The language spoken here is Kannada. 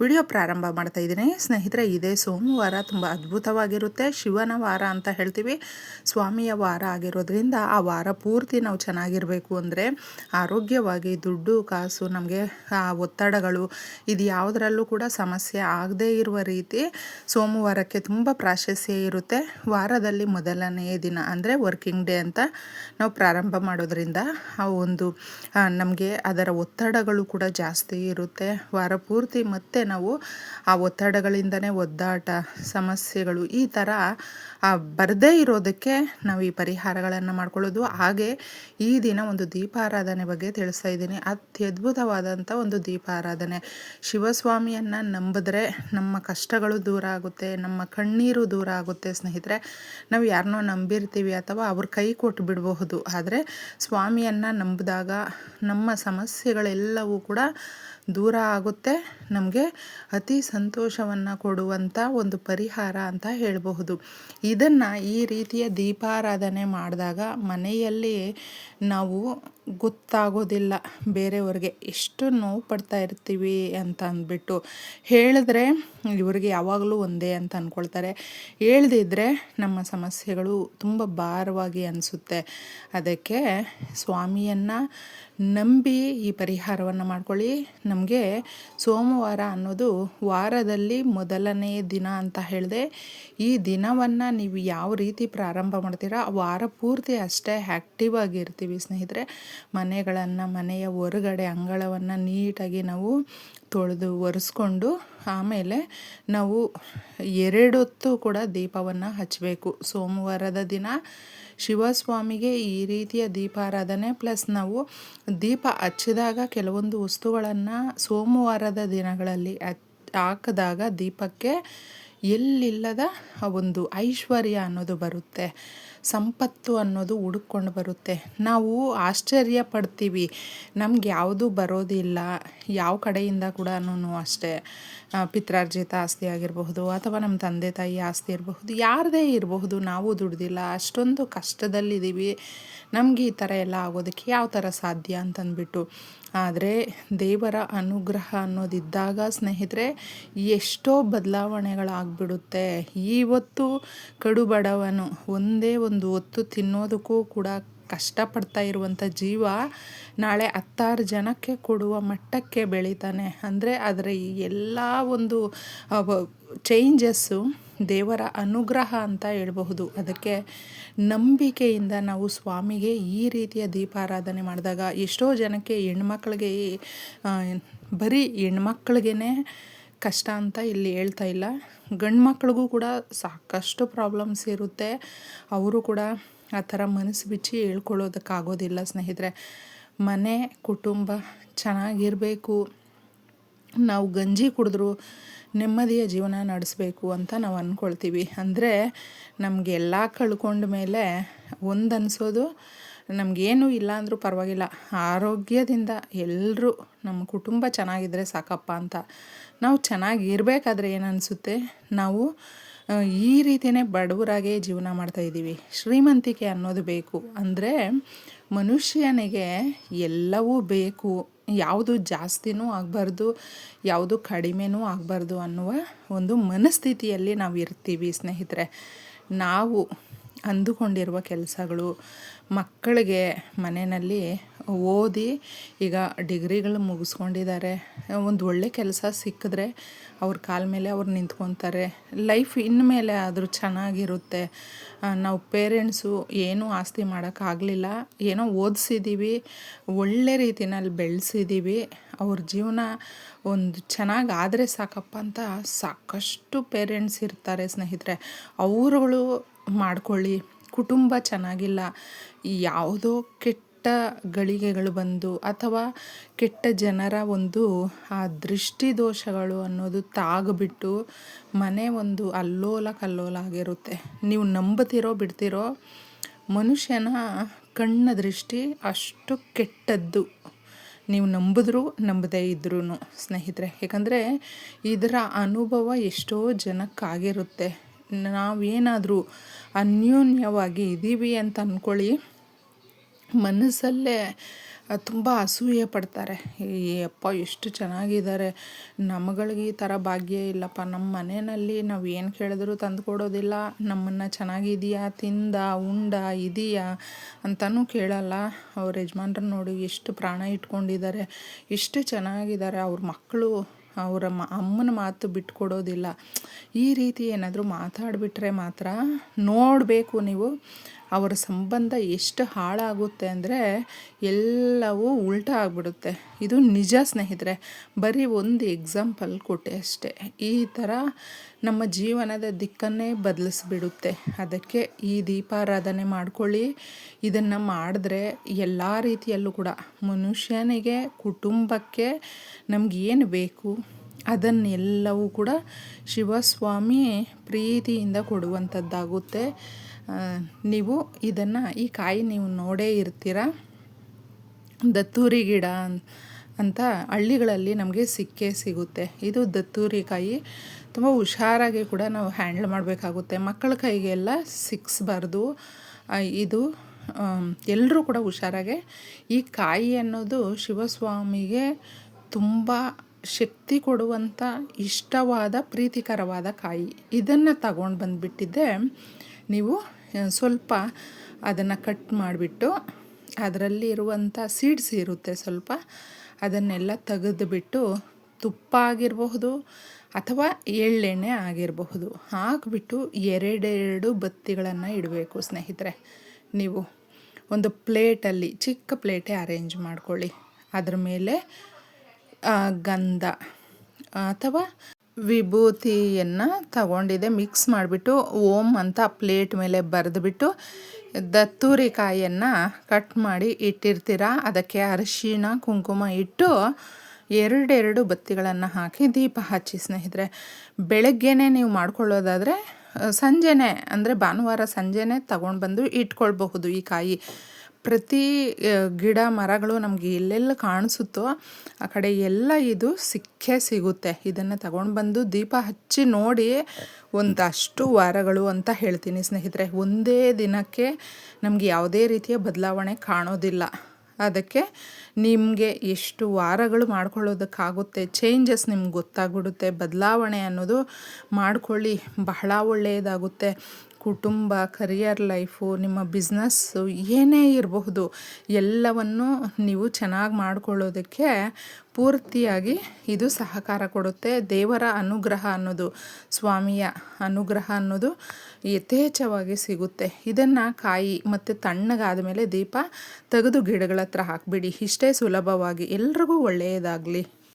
ವಿಡಿಯೋ ಪ್ರಾರಂಭ ಮಾಡ್ತಾ ಇದ್ದೀನಿ. ಸ್ನೇಹಿತರೆ, ಇದೇ ಸೋಮವಾರ ತುಂಬ ಅದ್ಭುತವಾಗಿರುತ್ತೆ. ಶಿವನ ವಾರ ಅಂತ ಹೇಳ್ತೀವಿ. ಸ್ವಾಮಿಯ ವಾರ ಆಗಿರೋದ್ರಿಂದ ಆ ವಾರ ಪೂರ್ತಿ ನಾವು ಚೆನ್ನಾಗಿರಬೇಕು ಅಂದರೆ ಆರೋಗ್ಯವಾಗಿ ದುಡ್ಡು, ಕಾಸು, ನಮಗೆ ಒತ್ತಡಗಳು ಇದು ಯಾವುದರಲ್ಲೂ ಕೂಡ ಸಮಸ್ಯೆ ಆಗದೇ ಇರುವ ರೀತಿ ಸೋಮವಾರಕ್ಕೆ ತುಂಬ ಪ್ರಾಶಸ್ತ್ಯ ಇರುತ್ತೆ. ವಾರದಲ್ಲಿ ಮೊದಲನೆಯ ದಿನ ಅಂದರೆ ವರ್ಕಿಂಗ್ ಡೇ ಅಂತ ನಾವು ಪ್ರಾರಂಭ ಮಾಡೋದ್ರಿಂದ ಆ ಒಂದು ನಮಗೆ ಅದರ ಒತ್ತಡಗಳು ಕೂಡ ಜಾಸ್ತಿ ಇರುತ್ತೆ. ವಾರ ಪೂರ್ತಿ ಮತ್ತೆ ನಾವು ಆ ಒತ್ತಡಗಳಿಂದನೇ ಒದ್ದಾಟ, ಸಮಸ್ಯೆಗಳು ಈ ಥರ ಬರದೇ ಇರೋದಕ್ಕೆ ನಾವು ಈ ಪರಿಹಾರಗಳನ್ನು ಮಾಡ್ಕೊಳ್ಳೋದು. ಹಾಗೆ ಈ ದಿನ ಒಂದು ದೀಪಾರಾಧನೆ ಬಗ್ಗೆ ತಿಳಿಸ್ತಾ ಇದ್ದೀನಿ. ಅತ್ಯದ್ಭುತವಾದಂಥ ಒಂದು ದೀಪಾರಾಧನೆ. ಶಿವಸ್ವಾಮಿಯನ್ನು ನಂಬಿದ್ರೆ ನಮ್ಮ ಕಷ್ಟಗಳು ದೂರ ಆಗುತ್ತೆ, ನಮ್ಮ ಕಣ್ಣೀರು ದೂರ ಆಗುತ್ತೆ ಸ್ನೇಹಿತರೆ. ನಾವು ಯಾರನ್ನೋ ನಂಬಿರ್ತೀವಿ ಅಥವಾ ಅವ್ರ ಕೈ ಕೊಟ್ಟು ಬಿಡಬಹುದು. ಆದರೆ ಸ್ವಾಮಿಯನ್ನು ನಂಬಿದಾಗ ನಮ್ಮ ಸಮಸ್ಯೆಗಳೆಲ್ಲವೂ ಕೂಡ ದೂರ ಆಗುತ್ತೆ. ನಮಗೆ ಅತಿ ಸಂತೋಷವನ್ನು ಕೊಡುವಂಥ ಒಂದು ಪರಿಹಾರ ಅಂತ ಹೇಳಬಹುದು. ಇದನ್ನು ಈ ರೀತಿಯ ದೀಪಾರಾಧನೆ ಮಾಡಿದಾಗ ಮನೆಯಲ್ಲಿ ನಾವು ಗೊತ್ತಾಗೋದಿಲ್ಲ ಬೇರೆಯವ್ರಿಗೆ. ಎಷ್ಟು ನೋವು ಪಡ್ತಾ ಇರ್ತೀವಿ ಅಂತ ಅಂದ್ಬಿಟ್ಟು ಹೇಳಿದ್ರೆ ಇವ್ರಿಗೆ ಯಾವಾಗಲೂ ಒಂದೇ ಅಂತ ಅಂದ್ಕೊಳ್ತಾರೆ ಹೇಳ್ದಿದ್ರೆ ನಮ್ಮ ಸಮಸ್ಯೆಗಳು ತುಂಬ ಭಾರವಾಗಿ ಅನಿಸುತ್ತೆ. ಅದಕ್ಕೆ ಸ್ವಾಮಿಯನ್ನು ನಂಬಿ ಈ ಪರಿಹಾರವನ್ನು ಮಾಡ್ಕೊಳ್ಳಿ. ನಮಗೆ ಸೋಮವಾರ ಅನ್ನೋದು ವಾರದಲ್ಲಿ ಮೊದಲನೇ ದಿನ ಅಂತ ಹೇಳಿದೆ, ಈ ದಿನವನ್ನು ನೀವು ಯಾವ ರೀತಿ ಪ್ರಾರಂಭ ಮಾಡ್ತೀರಾ, ವಾರ ಪೂರ್ತಿ ಅಷ್ಟೇ ಆ್ಯಕ್ಟಿವ್ ಆಗಿರ್ತೀವಿ ಸ್ನೇಹಿತರೆ. ಮನೆಗಳನ್ನು, ಮನೆಯ ಹೊರಗಡೆ ಅಂಗಳವನ್ನು ನೀಟಾಗಿ ನಾವು ತೊಳೆದು ಒರೆಸ್ಕೊಂಡು ಆಮೇಲೆ ನಾವು ಎರಡೊತ್ತು ಕೂಡ ದೀಪವನ್ನು ಹಚ್ಚಬೇಕು ಸೋಮವಾರದ ದಿನ ಶಿವಸ್ವಾಮಿಗೆ ಈ ರೀತಿಯ ದೀಪಾರಾಧನೆ ಪ್ಲಸ್ ನಾವು ದೀಪ ಹಚ್ಚಿದಾಗ ಕೆಲವೊಂದು ವಸ್ತುಗಳನ್ನು ಸೋಮವಾರದ ದಿನಗಳಲ್ಲಿ ಹಾಕಿದಾಗ ದೀಪಕ್ಕೆ ಎಲ್ಲಿಲ್ಲದ ಒಂದು ಐಶ್ವರ್ಯ ಅನ್ನೋದು ಬರುತ್ತೆ. ಸಂಪತ್ತು ಅನ್ನೋದು ಹುಡುಕೊಂಡು ಬರುತ್ತೆ. ನಾವು ಆಶ್ಚರ್ಯ ಪಡ್ತೀವಿ. ನಮ್ಗೆ ಯಾವುದು ಬರೋದಿಲ್ಲ. ಯಾವ ಕಡೆಯಿಂದ ಕೂಡ ಅಷ್ಟೇ. ಪಿತ್ರಾರ್ಜಿತ ಆಸ್ತಿ ಆಗಿರಬಹುದು ಅಥವಾ ನಮ್ಮ ತಂದೆ ತಾಯಿ ಆಸ್ತಿ ಇರಬಹುದು, ಯಾರದೇ ಇರಬಹುದು, ನಾವು ದುಡ್ದಿಲ್ಲ, ಅಷ್ಟೊಂದು ಕಷ್ಟದಲ್ಲಿದ್ದೀವಿ, ನಮಗೆ ಈ ಥರ ಎಲ್ಲ ಆಗೋದಕ್ಕೆ ಯಾವ ಥರ ಸಾಧ್ಯ ಅಂತಂದ್ಬಿಟ್ಟು. ಆದರೆ ದೇವರ ಅನುಗ್ರಹ ಅನ್ನೋದಿದ್ದಾಗ ಸ್ನೇಹಿತರೆ, ಎಷ್ಟೋ ಬದಲಾವಣೆಗಳಾಗ್ಬಿಡುತ್ತೆ. ಇವತ್ತು ಕಡುಬಡವನು ಒಂದೇ ಒಂದು ಹೊತ್ತು ತಿನ್ನೋದಕ್ಕೂ ಕೂಡ ಕಷ್ಟಪಡ್ತಾ ಇರುವಂಥ ಜೀವ ನಾಳೆ ಹತ್ತಾರು ಜನಕ್ಕೆ ಕೊಡುವ ಮಟ್ಟಕ್ಕೆ ಬೆಳೀತಾನೆ. ಅಂದರೆ ಅದರ ಎಲ್ಲ ಒಂದು ಚೇಂಜಸ್ಸು ದೇವರ ಅನುಗ್ರಹ ಅಂತ ಹೇಳಬಹುದು. ಅದಕ್ಕೆ ನಂಬಿಕೆಯಿಂದ ನಾವು ಸ್ವಾಮಿಗೆ ಈ ರೀತಿಯ ದೀಪಾರಾಧನೆ ಮಾಡಿದಾಗ ಎಷ್ಟೋ ಜನಕ್ಕೆ ಹೆಣ್ಮಕ್ಳಿಗೆ ಬರೀ ಹೆಣ್ಮಕ್ಳಿಗೇ ಕಷ್ಟ ಅಂತ ಇಲ್ಲಿ ಹೇಳ್ತಾ ಇಲ್ಲ. ಗಂಡು ಮಕ್ಳಿಗೂ ಕೂಡ ಸಾಕಷ್ಟು ಪ್ರಾಬ್ಲಮ್ಸ್ ಇರುತ್ತೆ. ಅವರು ಕೂಡ ಆ ಥರ ಮನಸ್ಸು ಬಿಚ್ಚಿ ಹೇಳ್ಕೊಳ್ಳೋದಕ್ಕಾಗೋದಿಲ್ಲ ಸ್ನೇಹಿತರೆ. ಮನೆ, ಕುಟುಂಬ ಚೆನ್ನಾಗಿರಬೇಕು. ನಾವು ಗಂಜಿ ಕುಡಿದ್ರು ನೆಮ್ಮದಿಯ ಜೀವನ ನಡೆಸಬೇಕು ಅಂತ ನಾವು ಅಂದ್ಕೊಳ್ತೀವಿ ಅಂದರೆ ನಮಗೆಲ್ಲ ಕಳ್ಕೊಂಡ ಮೇಲೆ ಒಂದು ಅನಿಸೋದು, ನಮಗೇನು ಇಲ್ಲ ಅಂದರೂ ಪರವಾಗಿಲ್ಲ. ಆರೋಗ್ಯದಿಂದ ಎಲ್ಲರೂ ನಮ್ಮ ಕುಟುಂಬ ಚೆನ್ನಾಗಿದ್ದರೆ ಸಾಕಪ್ಪ ಅಂತ. ನಾವು ಚೆನ್ನಾಗಿರಬೇಕಾದ್ರೆ ಏನು ಅನಿಸುತ್ತೆ? ನಾವು ಈ ರೀತಿಯೇ ಬಡವರಾಗೇ ಜೀವನ ಮಾಡ್ತಾಯಿದ್ದೀವಿ ಶ್ರೀಮಂತಿಕೆ ಅನ್ನೋದು ಬೇಕು ಅಂದರೆ ಮನುಷ್ಯನಿಗೆ ಎಲ್ಲವೂ ಬೇಕು. ಯಾವುದು ಜಾಸ್ತಿನೂ ಆಗಬಾರ್ದು, ಯಾವುದು ಕಡಿಮೆನೂ ಆಗಬಾರ್ದು ಅನ್ನುವ ಒಂದು ಮನಸ್ಥಿತಿಯಲ್ಲಿ ನಾವು ಇರ್ತೀವಿ ಸ್ನೇಹಿತರೆ. ನಾವು ಅಂದುಕೊಂಡಿರುವ ಕೆಲಸಗಳು ಮಕ್ಕಳಿಗೆ ಮನೆಯಲ್ಲಿ ಓದಿ ಈಗ ಡಿಗ್ರಿಗಳು ಮುಗಿಸ್ಕೊಂಡಿದ್ದಾರೆ. ಒಂದು ಒಳ್ಳೆ ಕೆಲಸ ಸಿಕ್ಕಿದ್ರೆ ಅವ್ರ ಕಾಲ ಮೇಲೆ ಅವ್ರು ನಿಂತ್ಕೊತಾರೆ. ಲೈಫ್ ಇನ್ಮೇಲೆ ಆದರೂ ಚೆನ್ನಾಗಿರುತ್ತೆ. ನಾವು ಪೇರೆಂಟ್ಸು ಏನೂ ಆಸ್ತಿ ಮಾಡೋಕ್ಕಾಗಲಿಲ್ಲ ಏನೋ ಓದಿಸಿದ್ದೀವಿ ಒಳ್ಳೆ ರೀತಿನಲ್ಲಿ ಬೆಳೆಸಿದ್ದೀವಿ ಅವ್ರ ಜೀವನ ಒಂದು ಚೆನ್ನಾಗಿ ಆದರೆ ಸಾಕಪ್ಪ ಅಂತ ಸಾಕಷ್ಟು ಪೇರೆಂಟ್ಸ್ ಇರ್ತಾರೆ ಸ್ನೇಹಿತರೆ. ಅವರುಗಳು ಮಾಡ್ಕೊಳ್ಳಿ. ಕುಟುಂಬ ಚೆನ್ನಾಗಿಲ್ಲ. ಯಾವುದೋ ಕೆಟ್ಟ ಗಳಿಗೆಗಳು ಬಂದು ಅಥವಾ ಕೆಟ್ಟ ಜನರ ಒಂದು ಆ ದೃಷ್ಟಿ ದೋಷಗಳು ಅನ್ನೋದು ತಾಗ್ಬಿಟ್ಟು ಮನೆ ಒಂದು ಅಲ್ಲೋಲ ಕಲ್ಲೋಲ ಆಗಿರುತ್ತೆ. ನೀವು ನಂಬುತ್ತೀರೋ ಬಿಡ್ತಿರೋ ಮನುಷ್ಯನ ಕಣ್ಣ ದೃಷ್ಟಿ ಅಷ್ಟು ಕೆಟ್ಟದ್ದು. ನೀವು ನಂಬಿದ್ರು ನಂಬದೇ ಇದ್ರೂ ಸ್ನೇಹಿತರೆ. ಯಾಕಂದರೆ ಇದರ ಅನುಭವ ಎಷ್ಟೋ ಜನಕ್ಕಾಗಿರುತ್ತೆ. ನಾವೇನಾದರೂ ಅನ್ಯೋನ್ಯವಾಗಿ ಇದ್ದೀವಿ ಅಂತ ಅಂದ್ಕೊಳ್ಳಿ ಮನಸ್ಸಲ್ಲೇ ತುಂಬ ಅಸೂಯೆ ಪಡ್ತಾರೆ. ಈ ಅಪ್ಪ ಎಷ್ಟು ಚೆನ್ನಾಗಿದ್ದಾರೆ. ನಮ್ಗಳಿಗೆ ಈ ಥರ ಭಾಗ್ಯ ಇಲ್ಲಪ್ಪ. ನಮ್ಮ ಮನೆಯಲ್ಲಿ ನಾವು ಏನು ಕೇಳಿದ್ರು ತಂದು ಕೊಡೋದಿಲ್ಲ. ನಮ್ಮನ್ನು ಚೆನ್ನಾಗಿದೆಯಾ ತಿಂದ, ಉಂಡ, ಇದೆಯಾ? ಅಂತಲೂ ಕೇಳಲ್ಲ. ಅವ್ರ ಯಜಮಾನ್ರನ್ನ ನೋಡಿ ಎಷ್ಟು ಪ್ರಾಣ ಇಟ್ಕೊಂಡಿದ್ದಾರೆ. ಎಷ್ಟು ಚೆನ್ನಾಗಿದ್ದಾರೆ. ಅವ್ರ ಮಕ್ಕಳು ಅವರ ಮ, ಅಮ್ಮನ ಮಾತು ಬಿಟ್ಕೊಡೋದಿಲ್ಲ. ಈ ರೀತಿ ಏನಾದರೂ ಮಾತಾಡಿಬಿಟ್ರೆ ಮಾತ್ರ ನೋಡಬೇಕು ನೀವು. ಅವರ ಸಂಬಂಧ ಎಷ್ಟು ಹಾಳಾಗುತ್ತೆ ಅಂದರೆ ಎಲ್ಲವೂ ಉಲ್ಟಾ ಆಗಿಬಿಡುತ್ತೆ. ಇದು ನಿಜ ಸ್ನೇಹಿತರೆ, ಬರೀ ಒಂದು ಎಕ್ಸಾಂಪಲ್ ಕೊಟ್ಟೆ ಅಷ್ಟೇ. ಈ ಥರ ನಮ್ಮ ಜೀವನದ ದಿಕ್ಕನ್ನೇ ಬದಲಿಸ್ಬಿಡುತ್ತೆ. ಅದಕ್ಕೆ ಈ ದೀಪಾರಾಧನೆ ಮಾಡ್ಕೊಳ್ಳಿ. ಇದನ್ನು ಮಾಡಿದ್ರೆ ಎಲ್ಲ ರೀತಿಯಲ್ಲೂ ಕೂಡ ಮನುಷ್ಯನಿಗೆ, ಕುಟುಂಬಕ್ಕೆ ನಮಗೇನು ಬೇಕು ಅದನ್ನೆಲ್ಲವೂ ಕೂಡ ಶಿವಸ್ವಾಮಿ ಪ್ರೀತಿಯಿಂದ ಕೊಡುವಂಥದ್ದಾಗುತ್ತೆ. ನೀವು ಇದನ್ನು ಈ ಕಾಯಿ ನೀವು ನೋಡೇ ಇರ್ತೀರ? ದತ್ತೂರಿ ಗಿಡ ಅಂತ ಹಳ್ಳಿಗಳಲ್ಲಿ ನಮಗೆ ಸಿಕ್ಕೇ ಸಿಗುತ್ತೆ. ಇದು ದತ್ತೂರಿ ಕಾಯಿ. ತುಂಬ ಹುಷಾರಾಗಿ ಕೂಡ ನಾವು ಹ್ಯಾಂಡ್ಲ್ ಮಾಡಬೇಕಾಗುತ್ತೆ. ಮಕ್ಕಳ ಕೈಗೆಲ್ಲ ಸಿಕ್ಸ್ಬಾರ್ದು. ಇದು ಎಲ್ಲರೂ ಕೂಡ ಹುಷಾರಾಗೆ ಈ ಕಾಯಿ ಅನ್ನೋದು ಶಿವಸ್ವಾಮಿಗೆ ತುಂಬ ಶಕ್ತಿ ಕೊಡುವಂಥ ಇಷ್ಟವಾದ ಪ್ರೀತಿಕರವಾದ ಕಾಯಿ. ಇದನ್ನು ತಗೊಂಡು ಬಂದುಬಿಟ್ಟಿದ್ದೆ ನೀವು ಸ್ವಲ್ಪ ಅದನ್ನು ಕಟ್ ಮಾಡಿಬಿಟ್ಟು ಅದರಲ್ಲಿ ಇರುವಂಥ ಸೀಡ್ಸ್ ಇರುತ್ತೆ ಸ್ವಲ್ಪ ಅದನ್ನೆಲ್ಲ ತೆಗೆದುಬಿಟ್ಟು ತುಪ್ಪ ಆಗಿರಬಹುದು ಅಥವಾ ಎಳ್ಳೆಣ್ಣೆ ಆಗಿರಬಹುದು. ಹಾಕಿಬಿಟ್ಟು ಎರಡೆರಡು ಬತ್ತಿಗಳನ್ನು ಇಡಬೇಕು ಸ್ನೇಹಿತರೆ. ನೀವು ಒಂದು ಪ್ಲೇಟಲ್ಲಿ ಚಿಕ್ಕ ಪ್ಲೇಟೇ ಅರೇಂಜ್ ಮಾಡ್ಕೊಳ್ಳಿ. ಅದರ ಮೇಲೆ ಗಂಧ ಅಥವಾ ವಿಭೂತಿಯನ್ನು ತಗೊಂಡಿದೆ ಮಿಕ್ಸ್ ಮಾಡಿಬಿಟ್ಟು ಓಮ್ ಅಂತ ಪ್ಲೇಟ್ ಮೇಲೆ ಬರೆದುಬಿಟ್ಟು ದತ್ತೂರಿ ಕಾಯಿಯನ್ನು ಕಟ್ ಮಾಡಿ ಇಟ್ಟಿರ್ತೀರ? ಅದಕ್ಕೆ ಅರಿಶಿಣ, ಕುಂಕುಮ ಇಟ್ಟು ಎರಡೆರಡು ಬತ್ತಿಗಳನ್ನು ಹಾಕಿ ದೀಪ ಹಚ್ಚಿ ಸ್ನೇಹಿತರೆ. ಬೆಳಗ್ಗೆನೇ ನೀವು ಮಾಡ್ಕೊಳ್ಳೋದಾದರೆ, ಸಂಜೆನೇ, ಅಂದರೆ ಭಾನುವಾರ ಸಂಜೆನೇ ತಗೊಂಡು ಬಂದು ಇಟ್ಕೊಳ್ಬಹುದು ಈ ಕಾಯಿ. ಪ್ರತಿ ಗಿಡ, ಮರಗಳು ನಮಗೆ ಎಲ್ಲೆಲ್ಲ ಕಾಣಿಸುತ್ತೋ ಆ ಕಡೆ ಎಲ್ಲ ಇದು ಸಿಕ್ಕೇ ಸಿಗುತ್ತೆ. ಇದನ್ನು ತಗೊಂಡು ಬಂದು ದೀಪ ಹಚ್ಚಿ ನೋಡಿ ಒಂದಷ್ಟು ವಾರಗಳು ಅಂತ ಹೇಳ್ತೀನಿ ಸ್ನೇಹಿತರೆ. ಒಂದೇ ದಿನಕ್ಕೆ ನಮಗೆ ಯಾವುದೇ ರೀತಿಯ ಬದಲಾವಣೆ ಕಾಣೋದಿಲ್ಲ. ಅದಕ್ಕೆ ನಿಮಗೆ ಎಷ್ಟು ವಾರಗಳು ಮಾಡ್ಕೊಳ್ಳೋದಕ್ಕಾಗುತ್ತೆ ಚೇಂಜಸ್ ನಿಮ್ಗೆ ಗೊತ್ತಾಗ್ಬಿಡುತ್ತೆ. ಬದಲಾವಣೆ ಅನ್ನೋದು ಮಾಡ್ಕೊಳ್ಳಿ. ಬಹಳ ಒಳ್ಳೆಯದಾಗುತ್ತೆ. ಕುಟುಂಬ ಕರಿಯರ್ ಲೈಫು ನಿಮ್ಮ ಬಿಸ್ನೆಸ್ಸು ಏನೇ ಇರಬಹುದು, ಎಲ್ಲವನ್ನು ನೀವು ಚೆನ್ನಾಗಿ ಮಾಡಿಕೊಳ್ಳೋದಕ್ಕೆ ಪೂರ್ತಿಯಾಗಿ ಇದು ಸಹಕಾರ ಕೊಡುತ್ತೆ. ದೇವರ ಅನುಗ್ರಹ ಅನ್ನೋದು, ಸ್ವಾಮಿಯ ಅನುಗ್ರಹ ಅನ್ನೋದು ಯಥೇಚ್ಛವಾಗಿ ಸಿಗುತ್ತೆ. ಇದನ್ನು ಕಾಯಿ ಮತ್ತು ತಣ್ಣಗಾದ ಮೇಲೆ ದೀಪ ತೆಗೆದು ಗಿಡಗಳ ಹತ್ರ ಹಾಕಿಬಿಡಿ. ಇಷ್ಟೇ ಸುಲಭವಾಗಿ. ಎಲ್ರಿಗೂ ಒಳ್ಳೆಯದಾಗಲಿ.